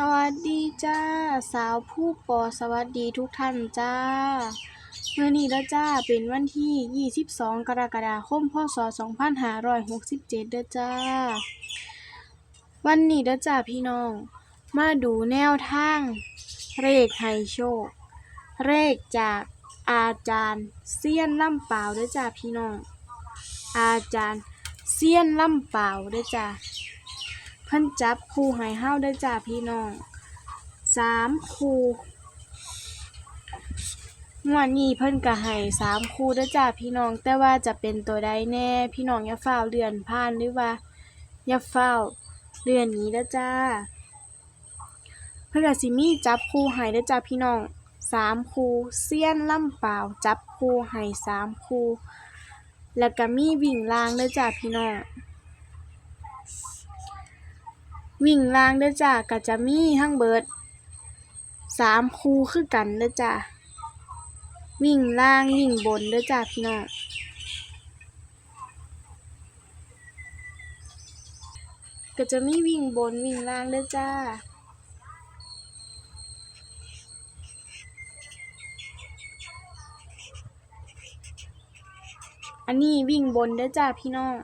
สวัสดีจ้า สาวผู้ปอสวัสดีทุกท่านจ้าเมื่อนี้แล้วจ้าเป็นวันที่ 22 กรกฎาคม พศ 2567เด้อจ้า วันนี้เด้อจ้าพี่น้อง มาดูแนวทางเลขไฮโชคเลขจากอาจารย์เซียนล่ำเปล่าเด้อจ้าพี่น้อง อาจารย์เซียนล่ำเปล่าเด้อจ้า เพิ่นจับคู่ให้เฮาได้จ้าพี่น้องสามคู่งวดนี้เพิ่นก็ให้สามคู่เด้จ้าพี่น้อง แต่ว่าจะเป็นตัวใดแน่ พี่น้องอย่าฟ้าเลื่อนผ่านหรือว่าอย่าฟ้าเลื่อนนี้เด้จ้า เพิ่นก็สิมีจับคู่ให้เด้จ้าพี่น้องสามคู่เซียนล่ำเปล่าจับคู่ให้สามคู่แล้วก็มีวิ่งรางเด้จ้าพี่น้อง วิ่งล่างเด้อจ้าก็จะมีทั้งเบิดสามคู่คือกันเด้อจ้าวิ่งล่างวิ่งบนเด้อจ้าพี่น้องก็จะมีวิ่งบนวิ่งล่างเด้อจ้าอันนี้วิ่งบนเด้อจ้าพี่น้อง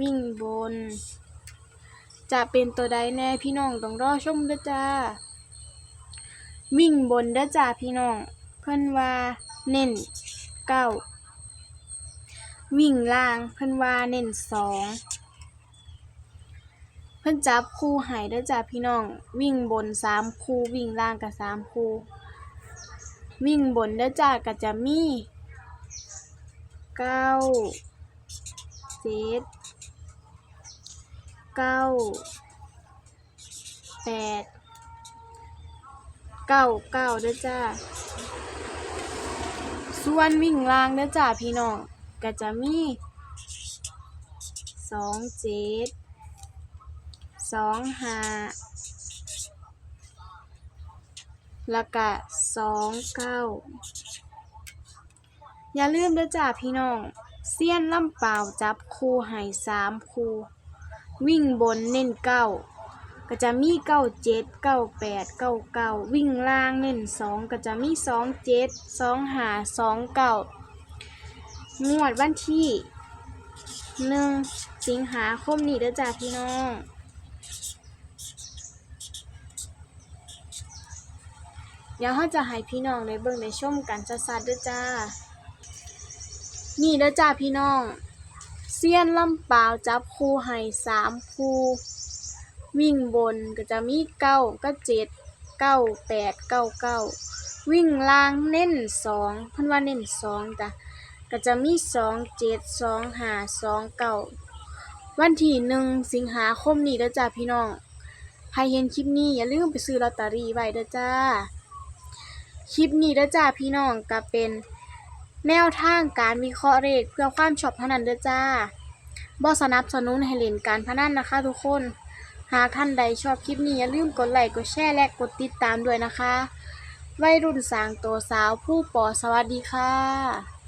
วิ่งบน จะเป็นตัวใดแน่พี่น้องต้องรอชมเด้อจ้า วิ่งบนเด้อจ้าพี่น้อง เพิ่นว่าเน้นเก้าวิ่งล่างเพิ่นว่าเน้นสองเพิ่นจับคู่ห้เด้อจ้าพี่น้อง วิ่งบนสามคู่วิ่งล่างก็สามคู่วิ่งบนเด้อจ้าก็จะมีเก้าเจ็ด เก้าแปดเก้าเก้าเด้อจ้า ส่วนวิ่งล่างเด้อจ้าพี่น้องก็จะมีสองเจ็ดสองห้าแล้วก็สองเก้าอย่าลืมเด้อจ้าพี่น้องเสี้ยนลำเปล่าจับคู่ให้สามคู่ วิ่งบนเน้นเก้าก็จะมีเก้าเจ็ดเก้าแปดเก้าเก้าวิ่งล่างเน้นสองก็จะมีสองเจ็ดสองหาสองเก้างวดวันที่หนึ่งสิงหาคมนี้เด้อจ้าพี่น้องเดี๋ยวเราจะให้พี่น้องได้เบิ่งได้ชมกันชัดๆเด้อจ้า นี่เด้อจ้าพี่น้อง เซียนลำเปล่าจับคู่ให้สามคู่ วิ่งบนก็จะมีเก้าก็เจ็ดเก้าแปดเก้าเก้าวิ่งล่างเน้นสองเพิ่นว่าเน้นสองจ้ะก็จะมีสองเจ็ดสองห้าสองเก้าวันที่หนึ่งสิงหาคมนี้เด้อจ้าพี่น้องใครเห็นคลิปนี้อย่าลืมไปซื้อลอตเตอรี่ไว้เด้อจ้า คลิปนี้เด้อจ้าพี่น้องก็เป็น แนวทางการวิเคราะห์เลขเพื่อความชอบเท่านั้นเด้อจ้าบ่สนับสนุนให้เล่นการพนันนะคะทุกคน หากท่านใดชอบคลิปนี้อย่าลืมกดไลค์กดแชร์และกดติดตามด้วยนะคะ วัยรุ่นสางโตสาวผู้ปอสวัสดีค่ะ